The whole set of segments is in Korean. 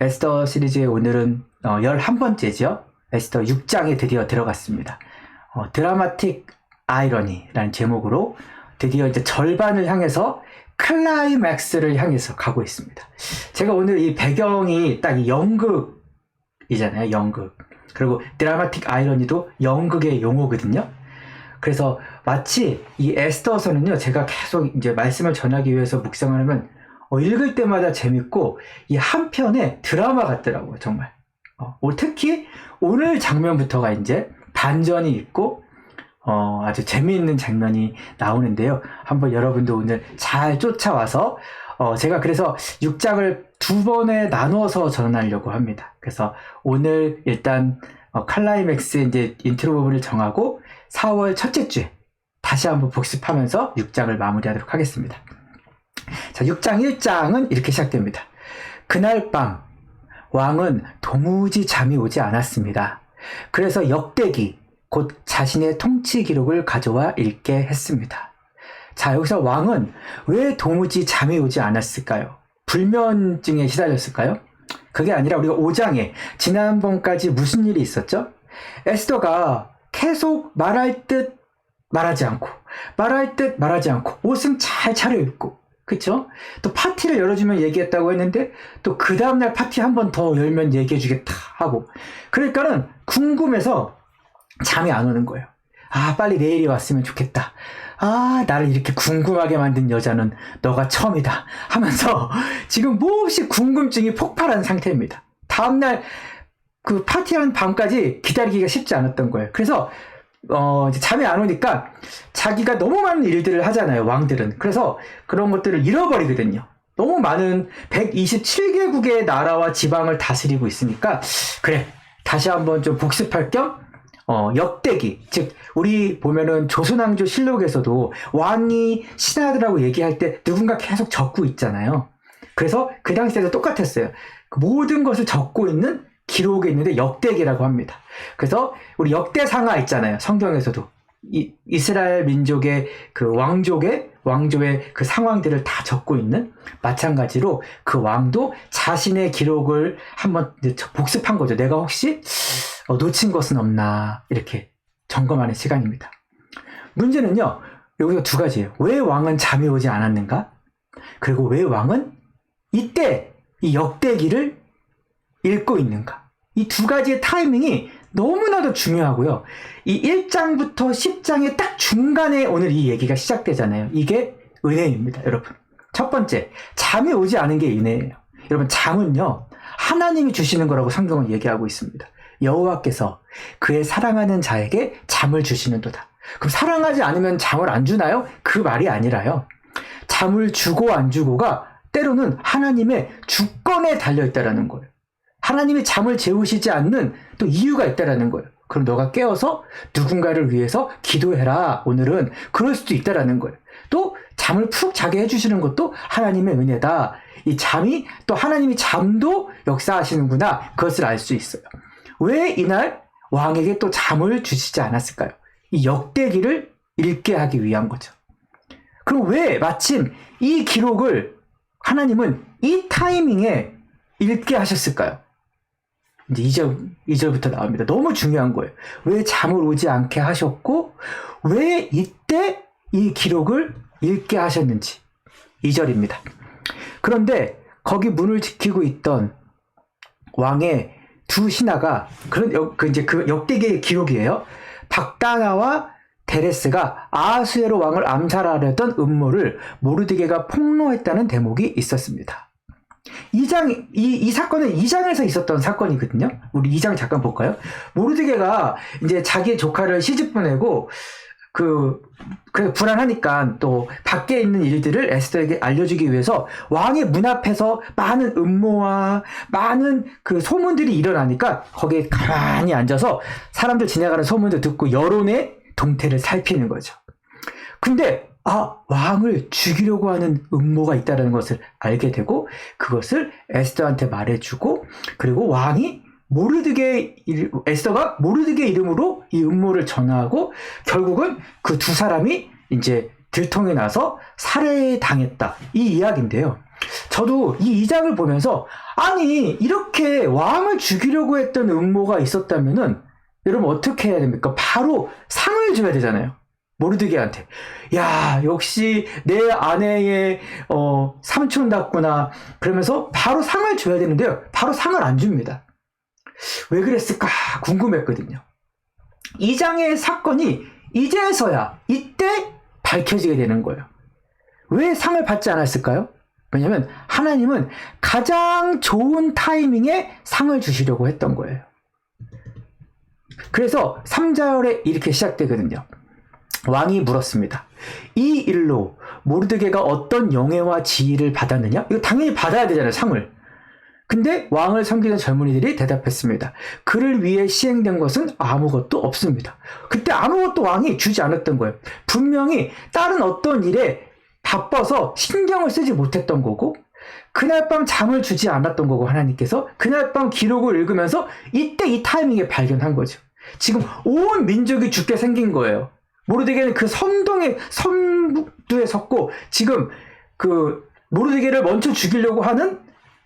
에스더 시리즈의 오늘은 어, 11번째죠. 에스더 6장에 드디어 들어갔습니다. 어, 드라마틱 아이러니라는 제목으로 드디어 이제 절반을 향해서 클라이맥스를 향해서 가고 있습니다. 제가 오늘 이 배경이 딱 이 연극이잖아요. 연극. 그리고 드라마틱 아이러니도 연극의 용어거든요. 그래서 마치 이 에스더서는요, 제가 계속 이제 말씀을 전하기 위해서 묵상을 하면 어, 읽을 때마다 재밌고 이 한 편의 드라마 같더라고요, 정말. 어, 오- 특히 오늘 장면부터가 이제 반전이 있고 어, 아주 재미있는 장면이 나오는데요. 한번 여러분도 오늘 잘 쫓아와서 어, 제가 그래서 6장을 두 번에 나누어서 전하려고 합니다. 그래서 오늘 일단 어, 클라이맥스 이제 인트로 부분을 정하고 4월 첫째 주에 다시 한번 복습하면서 6장을 마무리하도록 하겠습니다. 자, 6장 1장은 이렇게 시작됩니다. 그날 밤 왕은 도무지 잠이 오지 않았습니다. 그래서 역대기 곧 자신의 통치 기록을 가져와 읽게 했습니다. 자, 여기서 왕은 왜 도무지 잠이 오지 않았을까요? 불면증에 시달렸을까요? 그게 아니라 우리가 5장에 지난번까지 무슨 일이 있었죠? 에스더가 계속 말할 듯 말하지 않고 말할 듯 말하지 않고 옷은 잘 차려입고 그쵸? 또 파티를 열어주면 얘기했다고 했는데 또 그 다음날 파티 한 번 더 열면 얘기해주겠다 하고 그러니까는 궁금해서 잠이 안 오는 거예요. 아 빨리 내일이 왔으면 좋겠다. 아 나를 이렇게 궁금하게 만든 여자는 너가 처음이다 하면서 지금 몹시 궁금증이 폭발한 상태입니다. 다음날 그 파티한 밤까지 기다리기가 쉽지 않았던 거예요. 그래서 어, 이제 잠이 안 오니까 자기가 너무 많은 일들을 하잖아요, 왕들은. 그래서 그런 것들을 잃어버리거든요. 너무 많은 127개국의 나라와 지방을 다스리고 있으니까, 그래, 다시 한번 좀 복습할 겸, 어, 역대기. 즉, 우리 보면은 조선왕조 실록에서도 왕이 신하들하고 얘기할 때 누군가 계속 적고 있잖아요. 그래서 그 당시에도 똑같았어요. 그 모든 것을 적고 있는 기록에 있는데 역대기라고 합니다. 그래서 우리 역대상하 있잖아요. 성경에서도 이, 이스라엘 민족의 그 왕족의 왕조의 그 상황들을 다 적고 있는 마찬가지로 그 왕도 자신의 기록을 한번 복습한 거죠. 내가 혹시 어, 놓친 것은 없나 이렇게 점검하는 시간입니다. 문제는요. 여기서 두 가지예요. 왜 왕은 잠이 오지 않았는가? 그리고 왜 왕은 이때 이 역대기를 읽고 있는가? 이 두 가지의 타이밍이 너무나도 중요하고요. 이 1장부터 10장의 딱 중간에 오늘 이 얘기가 시작되잖아요. 이게 은혜입니다, 여러분. 첫 번째, 잠이 오지 않은 게 은혜예요. 여러분, 잠은요, 하나님이 주시는 거라고 성경은 얘기하고 있습니다. 여호와께서 그의 사랑하는 자에게 잠을 주시는도다. 그럼 사랑하지 않으면 잠을 안 주나요? 그 말이 아니라요. 잠을 주고 안 주고가 때로는 하나님의 주권에 달려 있다라는 거예요. 하나님이 잠을 재우시지 않는 또 이유가 있다라는 거예요. 그럼 너가 깨어서 누군가를 위해서 기도해라. 오늘은 그럴 수도 있다라는 거예요. 또 잠을 푹 자게 해주시는 것도 하나님의 은혜다. 이 잠이 또 하나님이 잠도 역사하시는구나. 그것을 알 수 있어요. 왜 이날 왕에게 또 잠을 주시지 않았을까요? 이 역대기를 읽게 하기 위한 거죠. 그럼 왜 마침 이 기록을 하나님은 이 타이밍에 읽게 하셨을까요? 이제 2절, 2절부터 나옵니다. 너무 중요한 거예요. 왜 잠을 오지 않게 하셨고, 왜 이때 이 기록을 읽게 하셨는지. 2절입니다. 그런데 거기 문을 지키고 있던 왕의 두 신하가, 그런, 역- 그 이제 그 역대기의 기록이에요. 박다나와 데레스가 아하수에로 왕을 암살하려던 음모를 모르드게가 폭로했다는 대목이 있었습니다. 2장, 이, 이 사건은 2장에서 있었던 사건이거든요. 우리 2장 잠깐 볼까요? 모르드게가 이제 자기 조카를 시집 보내고, 그, 그 불안하니까 또 밖에 있는 일들을 에스더에게 알려주기 위해서 왕의 문 앞에서 많은 음모와 많은 그 소문들이 일어나니까 거기에 가만히 앉아서 사람들 지나가는 소문도 듣고 여론의 동태를 살피는 거죠. 근데 아 왕을 죽이려고 하는 음모가 있다는 것을 알게 되고 그것을 에스더한테 말해주고 그리고 왕이 모르드게 일- 에스더가 모르드게 이름으로 이 음모를 전하고 결국은 그 두 사람이 이제 들통이 나서 살해당했다. 이 이야기인데요. 저도 이 2장을 보면서 아니 이렇게 왕을 죽이려고 했던 음모가 있었다면은 여러분 어떻게 해야 됩니까? 바로 상을 줘야 되잖아요. 모르드게한테 야 역시 내 아내의 어, 삼촌답구나 그러면서 바로 상을 줘야 되는데요. 바로 상을 안 줍니다. 왜 그랬을까 궁금했거든요. 이 장의 사건이 이제서야 이때 밝혀지게 되는 거예요. 왜 상을 받지 않았을까요? 왜냐하면 하나님은 가장 좋은 타이밍에 상을 주시려고 했던 거예요. 그래서 3절에 이렇게 시작되거든요. 왕이 물었습니다. 이 일로 모르드게가 어떤 영예와 지위를 받았느냐? 이거 당연히 받아야 되잖아요, 상을. 근데 왕을 섬기는 젊은이들이 대답했습니다. 그를 위해 시행된 것은 아무것도 없습니다. 그때 아무것도 왕이 주지 않았던 거예요. 분명히 다른 어떤 일에 바빠서 신경을 쓰지 못했던 거고, 그날 밤 잠을 주지 않았던 거고, 하나님께서 그날 밤 기록을 읽으면서 이때 이 타이밍에 발견한 거죠. 지금 온 민족이 죽게 생긴 거예요. 모르드게는 그 선동의 선두에 섰고, 지금 그 모르드게를 먼저 죽이려고 하는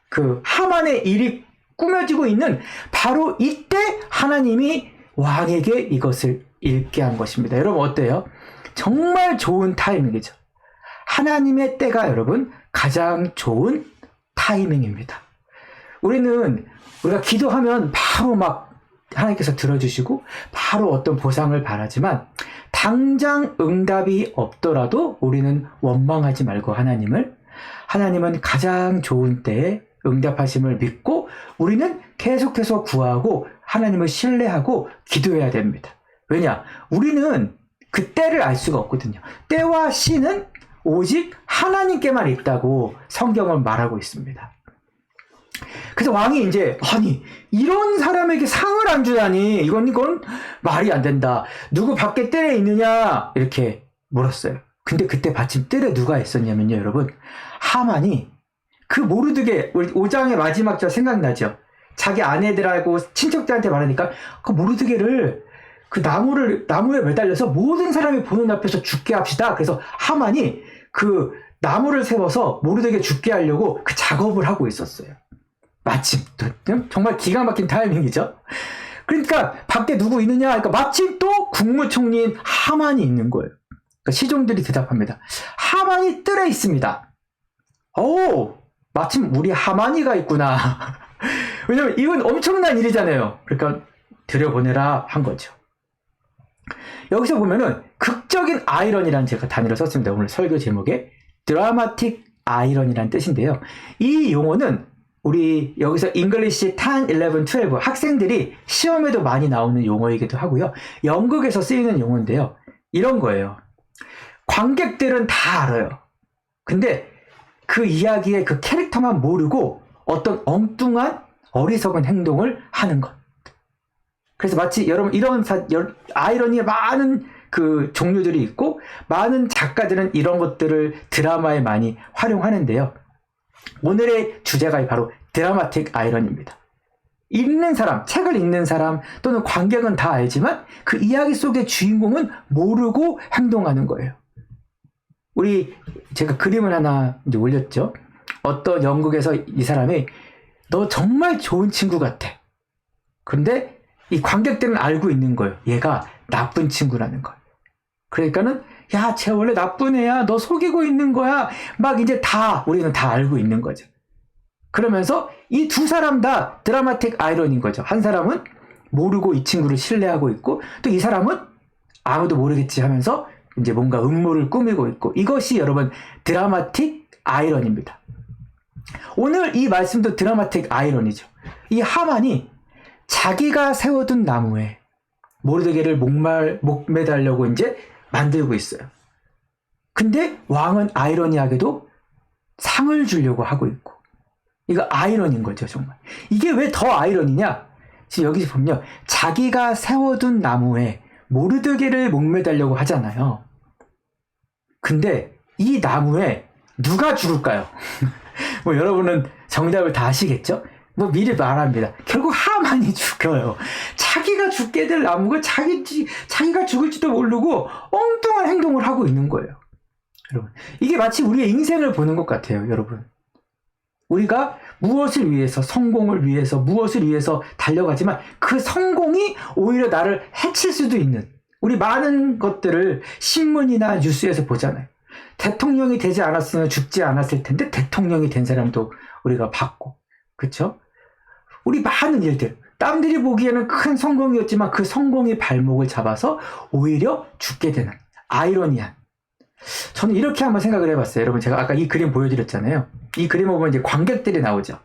그 하만의 일이 꾸며지고 있는 바로 이때 하나님이 왕에게 이것을 읽게 한 것입니다. 여러분 어때요? 정말 좋은 타이밍이죠. 하나님의 때가 여러분 가장 좋은 타이밍입니다. 우리는 우리가 기도하면 바로 막 하나님께서 들어주시고 바로 어떤 보상을 바라지만 당장 응답이 없더라도 우리는 원망하지 말고 하나님을 하나님은 가장 좋은 때에 응답하심을 믿고 우리는 계속해서 구하고 하나님을 신뢰하고 기도해야 됩니다. 왜냐? 우리는 그 때를 알 수가 없거든요. 때와 시는 오직 하나님께만 있다고 성경은 말하고 있습니다. 그래서 왕이 이제 아니 이런 사람에게 상을 안 주다니 이건 이건 말이 안 된다. 누구 밖에 뜰에 있느냐 이렇게 물었어요. 근데 그때 마침 뜰에 누가 있었냐면요, 여러분 하만이 그 모르드게 우리 5장의 마지막 절 생각나죠? 자기 아내들하고 친척들한테 말하니까 그 모르드게를 그 나무를 나무에 매달려서 모든 사람이 보는 앞에서 죽게 합시다. 그래서 하만이 그 나무를 세워서 모르드게 죽게 하려고 그 작업을 하고 있었어요. 마침 또 정말 기가 막힌 타이밍이죠. 그러니까 밖에 누구 있느냐? 그러니까 마침 또 국무총리인 하만이 있는 거예요. 그러니까 시종들이 대답합니다. 하만이 뜰에 있습니다. 오, 마침 우리 하만이가 있구나. 왜냐면 이건 엄청난 일이잖아요. 그러니까 들여보내라 한 거죠. 여기서 보면은 극적인 아이러니라는 제가 단어를 썼습니다. 오늘 설교 제목에 드라마틱 아이러니라는 뜻인데요. 이 용어는 우리 여기서 잉글리시 10, 11, 12 학생들이 시험에도 많이 나오는 용어이기도 하고요. 영국에서 쓰이는 용어인데요. 이런 거예요. 관객들은 다 알아요. 근데 그 이야기의 그 캐릭터만 모르고 어떤 엉뚱한 어리석은 행동을 하는 것. 그래서 마치 여러분 이런 사, 여, 아이러니의 많은 그 종류들이 있고 많은 작가들은 이런 것들을 드라마에 많이 활용하는데요. 오늘의 주제가 바로 드라마틱 아이러니입니다. 읽는 사람, 책을 읽는 사람 또는 관객은 다 알지만 그 이야기 속의 주인공은 모르고 행동하는 거예요. 우리 제가 그림을 하나 이제 올렸죠. 어떤 영국에서 이 사람이 너 정말 좋은 친구 같아. 근데 이 관객들은 알고 있는 거예요. 얘가 나쁜 친구라는 걸. 그러니까는 야, 쟤 원래 나쁜 애야. 너 속이고 있는 거야. 막 이제 다 우리는 다 알고 있는 거죠. 그러면서 이 두 사람 다 드라마틱 아이러니인 거죠. 한 사람은 모르고 이 친구를 신뢰하고 있고 또 이 사람은 아무도 모르겠지 하면서 이제 뭔가 음모를 꾸미고 있고 이것이 여러분 드라마틱 아이러니입니다. 오늘 이 말씀도 드라마틱 아이러니죠. 이 하만이 자기가 세워둔 나무에 모르드게를 목말 목매달려고 이제 만들고 있어요. 근데 왕은 아이러니하게도 상을 주려고 하고 있고 이거 아이러니인 거죠 정말. 이게 왜 더 아이러니냐? 지금 여기서 보면요. 자기가 세워둔 나무에 모르드게를 목매달려고 하잖아요. 근데 이 나무에 누가 죽을까요? 뭐 여러분은 정답을 다 아시겠죠? 뭐 미리 말합니다. 결국 하 만이 죽어요. 자기가 죽게 될 나무가 자기 자기가 죽을지도 모르고 엉뚱한 행동을 하고 있는 거예요. 여러분. 이게 마치 우리의 인생을 보는 것 같아요, 여러분. 우리가 무엇을 위해서, 성공을 위해서, 무엇을 위해서 달려가지만 그 성공이 오히려 나를 해칠 수도 있는 우리 많은 것들을 신문이나 뉴스에서 보잖아요. 대통령이 되지 않았으면 죽지 않았을 텐데 대통령이 된 사람도 우리가 봤고, 그쵸? 우리 많은 일들, 땀들이 보기에는 큰 성공이었지만 그 성공이 발목을 잡아서 오히려 죽게 되는 아이러니한. 저는 이렇게 한번 생각을 해봤어요. 여러분, 제가 아까 이 그림 보여드렸잖아요. 이 그림 보면 이제 관객들이 나오죠.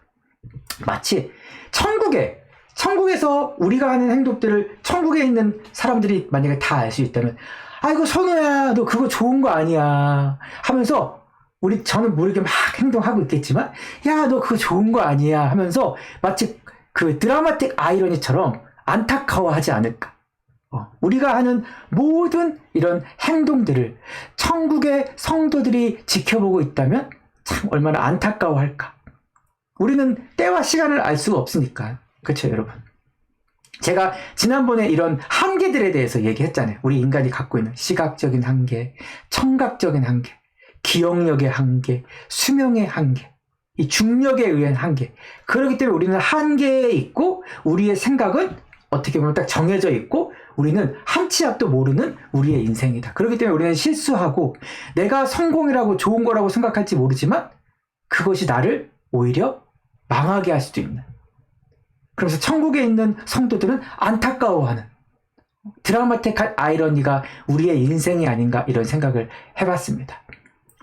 마치 천국에, 천국에서 우리가 하는 행동들을 천국에 있는 사람들이 만약에 다 알 수 있다면, 아이고, 선우야, 너 그거 좋은 거 아니야. 하면서 우리 저는 모르게 막 행동하고 있겠지만, 야, 너 그거 좋은 거 아니야. 하면서 마치 그 드라마틱 아이러니처럼 안타까워하지 않을까. 어, 우리가 하는 모든 이런 행동들을 천국의 성도들이 지켜보고 있다면 참 얼마나 안타까워할까. 우리는 때와 시간을 알 수가 없으니까. 그렇죠, 여러분. 제가 지난번에 이런 한계들에 대해서 얘기했잖아요. 우리 인간이 갖고 있는 시각적인 한계, 청각적인 한계, 기억력의 한계, 수명의 한계, 이 중력에 의한 한계. 그렇기 때문에 우리는 한계에 있고 우리의 생각은 어떻게 보면 딱 정해져 있고 우리는 한 치 앞도 모르는 우리의 인생이다. 그렇기 때문에 우리는 실수하고 내가 성공이라고 좋은 거라고 생각할지 모르지만 그것이 나를 오히려 망하게 할 수도 있는. 그래서 천국에 있는 성도들은 안타까워하는 드라마틱한 아이러니가 우리의 인생이 아닌가 이런 생각을 해봤습니다.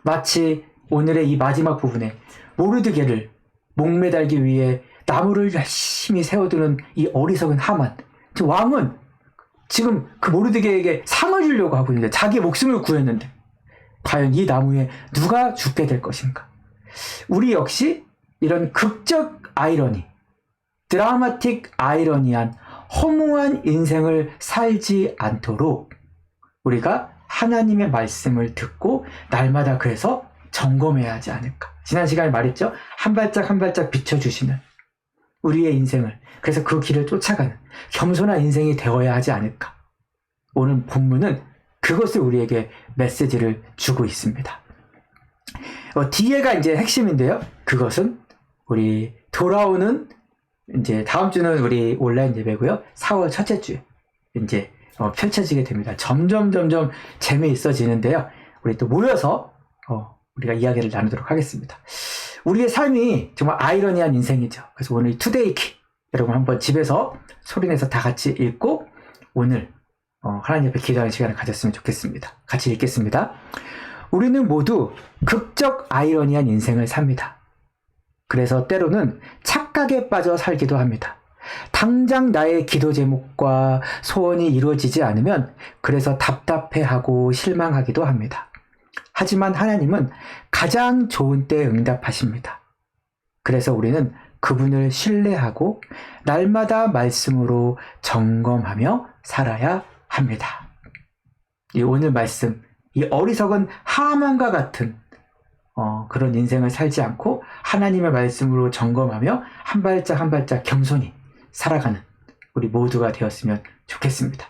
마치 오늘의 이 마지막 부분에 모르드게를 목매달기 위해 나무를 열심히 세워두는 이 어리석은 하만. 왕은 지금 그 모르드게에게 상을 주려고 하고 있는데 자기 목숨을 구했는데 과연 이 나무에 누가 죽게 될 것인가? 우리 역시 이런 극적 아이러니, 드라마틱 아이러니한 허무한 인생을 살지 않도록 우리가 하나님의 말씀을 듣고 날마다 그래서 점검해야 하지 않을까. 지난 시간에 말했죠? 한 발짝 한 발짝 비춰주시는 우리의 인생을. 그래서 그 길을 쫓아가는 겸손한 인생이 되어야 하지 않을까. 오늘 본문은 그것을 우리에게 메시지를 주고 있습니다. 어, 뒤에가 이제 핵심인데요. 그것은 우리 돌아오는 이제 다음 주는 우리 온라인 예배고요. 4월 첫째 주에 이제 어, 펼쳐지게 됩니다. 점점 점점 재미있어지는데요. 우리 또 모여서 어, 우리가 이야기를 나누도록 하겠습니다. 우리의 삶이 정말 아이러니한 인생이죠. 그래서 오늘 투데이 키 여러분 한번 집에서 소리내서 다 같이 읽고 오늘 어, 하나님 앞에 기도하는 시간을 가졌으면 좋겠습니다. 같이 읽겠습니다. 우리는 모두 극적 아이러니한 인생을 삽니다. 그래서 때로는 착각에 빠져 살기도 합니다. 당장 나의 기도 제목과 소원이 이루어지지 않으면 그래서 답답해하고 실망하기도 합니다. 하지만 하나님은 가장 좋은 때에 응답하십니다. 그래서 우리는 그분을 신뢰하고 날마다 말씀으로 점검하며 살아야 합니다. 이 오늘 말씀, 이 어리석은 하만과 같은 어, 그런 인생을 살지 않고 하나님의 말씀으로 점검하며 한 발짝 한 발짝 겸손히 살아가는 우리 모두가 되었으면 좋겠습니다.